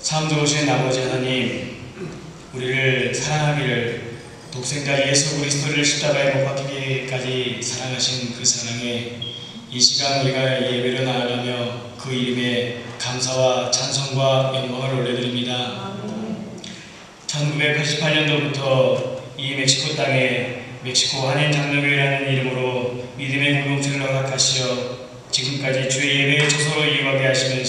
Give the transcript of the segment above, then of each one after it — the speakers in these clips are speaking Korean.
삶도 오신 아버지 하나님, 우리를 사랑하기를 독생자 예수 그리스도를 십자가에 못 박히기까지 사랑하신 그 사랑에 이 시간 우리가 예배를 나아가며 그 이름에 감사와 찬송과 영광을 올려드립니다. 1988년도부터 이 멕시코 땅에 멕시코 한인 장로교회라는 이름으로 믿음의 공동체를 허락하시어 지금까지 주의 예배의 초소로 이어가게 하시면서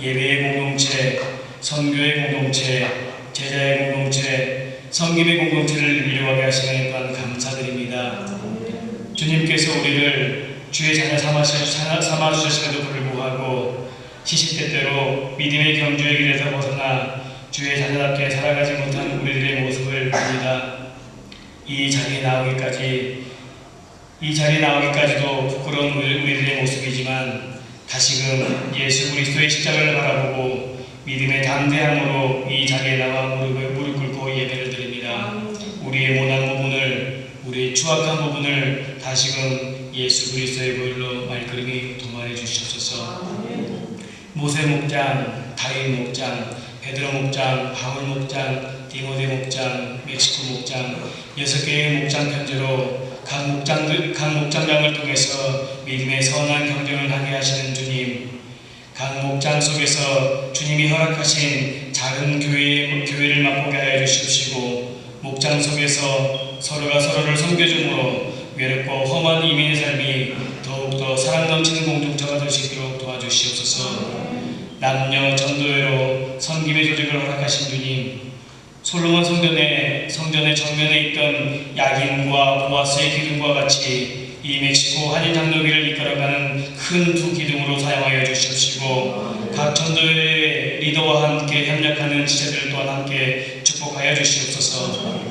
예배의 공동체, 선교의 공동체, 제자의 공동체, 성김의 공동체를 이루어가게 하시는 또한 감사드립니다. 주님께서 우리를 주의 자녀 삼아주셨음에도 불구하고 시시때때로 믿음의 경주의 길에서 벗어나 주의 자녀답게 살아가지 못한 우리들의 모습을 봅니다. 이 자리에 나오기까지 이 자리에 나오기까지도 부끄러운 우리- 우리들의 모습이지만 다시금 예수 그리스도의 십자가를 바라보고 믿음의 담대함으로 이 자리에 나와 무릎을 무릎 꿇고 예배를 드립니다. 우리의 모난 부분을 우리의 추악한 부분을 다시금 예수 그리스도의 보혈로 말끔히 도말해 주시옵소서. 모세 목장, 다윗 목장, 베드로 목장, 바울 목장, 디모데 목장, 멕시코 목장 여섯 개의 목장 편제로 각 목장들 각 목장장을 통해서 믿음의 선한 경쟁을 하게 하시는 주님, 각 목장 속에서 주님이 허락하신 작은 교회 교회를 맛보게 하여 주시옵시고 목장 속에서 서로가 서로를 섬겨줌으로 외롭고 험한 이민의 삶이 더욱더 사랑 넘치는 공동체가 있도록 도와주시옵소서. 남녀 전도회로 섬김의 조직을 허락하신 주님, 솔로몬 성전에 성전의 정면에 있던 야긴과 보아스의 기둥과 같이 이 멕시코 한인 장로교를 이끌어가는 큰 두 기둥으로 사용하여 주시옵시고 각 전도회 리더와 함께 협력하는 지체들 또한 함께 축복하여 주시옵소서.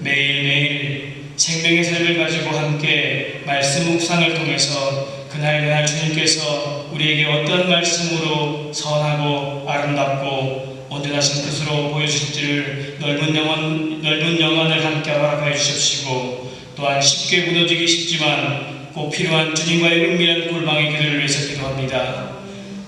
매일매일 생명의 삶을 가지고 함께 말씀 묵상을 통해서 그날 그날 주님께서 우리에게 어떤 말씀으로 선하고 아름답고 온전하신 뜻으로 보여주실지를 넓은 영혼, 넓은 영혼을 함께 허락하여 주십시고 또한 쉽게 무너지기 쉽지만 꼭 필요한 주님과의 은밀한 골방의 기도를 위해서 기도합니다.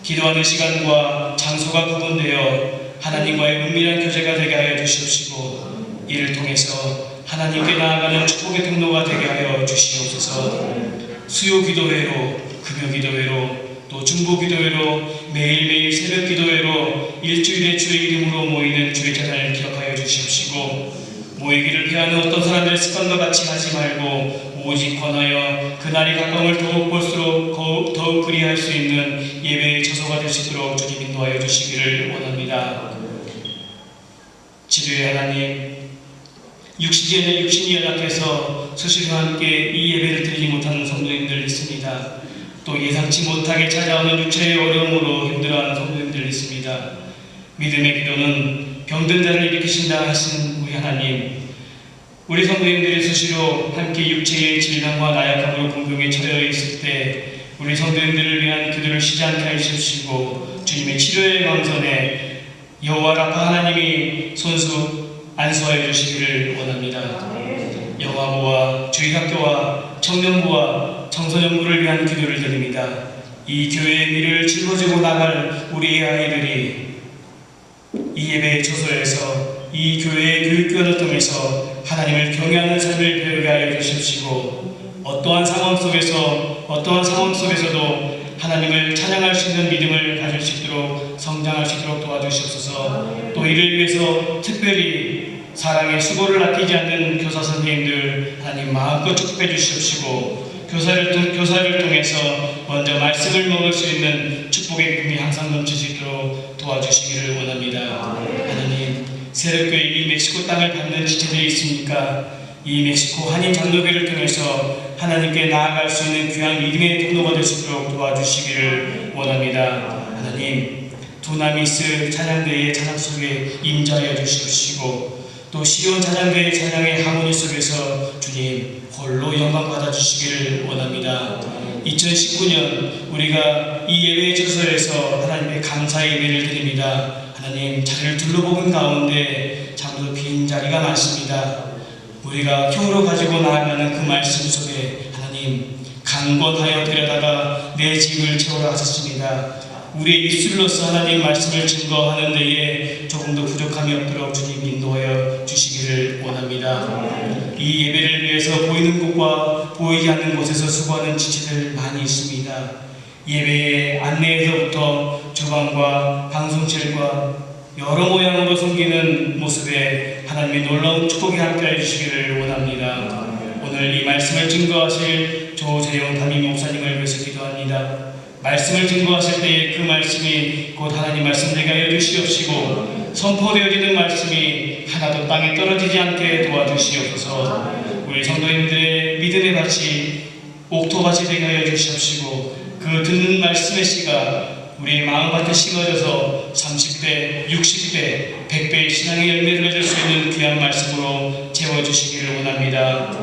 기도하는 시간과 장소가 구분되어 하나님과의 은밀한 교제가 되게 하여 주시옵시고 이를 통해서 하나님께 나아가는 축복의 통로가 되게 하여 주시옵소서 수요 기도회로 금요 기도회로 또 중보 기도회로 매일매일 새벽 기도회로 일주일에 주의 이름으로 모이는 주의 재단을 기억하여 주시옵시고 모이기를 피하는 어떤 사람들의 습관과 같이 하지 말고 오직 권하여 그날이 가까움을 더욱 볼수록 더욱, 더욱 그리할 수 있는 예배의 처소가 있도록 주님 인도하여 주시기를 원합니다. 지도의 하나님 육신이, 육신이 연락해서 수시로 함께 이 예배를 드리지 못하는 성도님들 있습니다. 또 예상치 못하게 찾아오는 육체의 어려움으로 힘들어하는 성도님들 있습니다. 믿음의 기도는 병든 자를 일으키신다 하신 우리 하나님 우리 성도님들이 수시로 함께 육체의 질병과 나약함으로 공경에 처해 있을 때 우리 성도님들을 위한 기도를 쉬지 않게 해주시고 주님의 치료의 광선에 여호와 라파 하나님이 손수 안수하여 주시기를 원합니다. 영화부와 주의학교와 청년부와 청소년부를 위한 기도를 드립니다. 이 교회의 미를 짊어지고 나갈 우리의 아이들이 이 예배의 초소에서 이 교회의 교육기관을 통해서 하나님을 경외하는 삶을 배우게 하여 주십시고 어떠한 상황 속에서 어떠한 상황 속에서도 하나님을 찬양할 수 있는 믿음을 가질 수 있도록 성장할 수 있도록 도와주시옵소서. 또 이를 위해서 특별히 사랑의 수고를 아끼지 않는 교사 선생님들 하나님 마음껏 축복해 주시옵시고 교사를, 통- 교사를 통해서 먼저 말씀을 먹을 수 있는 축복의 품이 항상 있도록 도와주시기를 원합니다. 하나님 새롭게 이 멕시코 땅을 받는 지체들이 있으니까 이 멕시코 한인 장로교를 통해서 하나님께 나아갈 수 있는 귀한 믿음의 통로가 될 수 있도록 도와주시기를 원합니다. 하나님 두나미스 찬양대의 찬양 속에 임자하여 주시옵시고 또 시온 찬양대의 찬양의 하모니 속에서 주님 홀로 영광 받아 주시기를 원합니다. 2019년 우리가 이 예배의 처소에서 하나님의 감사의 예배를 드립니다. 하나님 자리를 둘러보는 가운데 참으로 빈 자리가 많습니다. 우리가 힘으로 가지고 나아가는 그 말씀 속에 하나님 강권하여 데려다가 내 집을 채우라 하셨습니다. 우리의 입술로서 하나님 말씀을 증거하는 데에 조금 더 부족함이 없도록 주님 인도하여 주시기를 원합니다. 이 예배를 위해서 보이는 곳과 보이지 않는 곳에서 수고하는 지체들 많이 있습니다. 예배의 안내에서부터 주방과 방송실과 여러 모양으로 섬기는 모습에 하나님의 놀라운 축복이 함께해 주시기를 원합니다. 오늘 이 말씀을 증거하실 조재영 담임 목사님을 위해서 기도합니다. 말씀을 증거하실 때에 그 말씀이 곧 하나님 말씀 되게 하여 주시옵시고 선포되어지는 말씀이 하나도 땅에 떨어지지 않게 도와주시옵소서 우리 성도님들의 믿음의 밭이 옥토밭이 되게 하여 주시옵시고 그 듣는 말씀의 씨가 우리의 마음밭에 심어져서 30배, 60배, 100배의 신앙의 열매를 맺을 수 있는 귀한 말씀으로 채워주시기를 원합니다.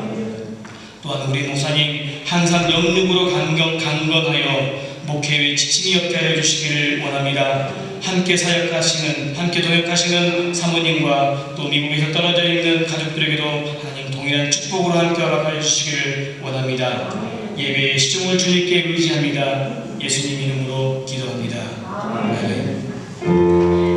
또한 우리 목사님 항상 영육으로 강경 강건하여 목회의 지침이 없게 하여 주시기를 원합니다. 함께 사역하시는 함께 동역하시는 사모님과 또 미국에서 떨어져 있는 가족들에게도 동일한 축복으로 함께 허락하여 주시기를 원합니다. 예배의 시종을 주님께 의지합니다. 예수님 이름으로 기도합니다. 아멘.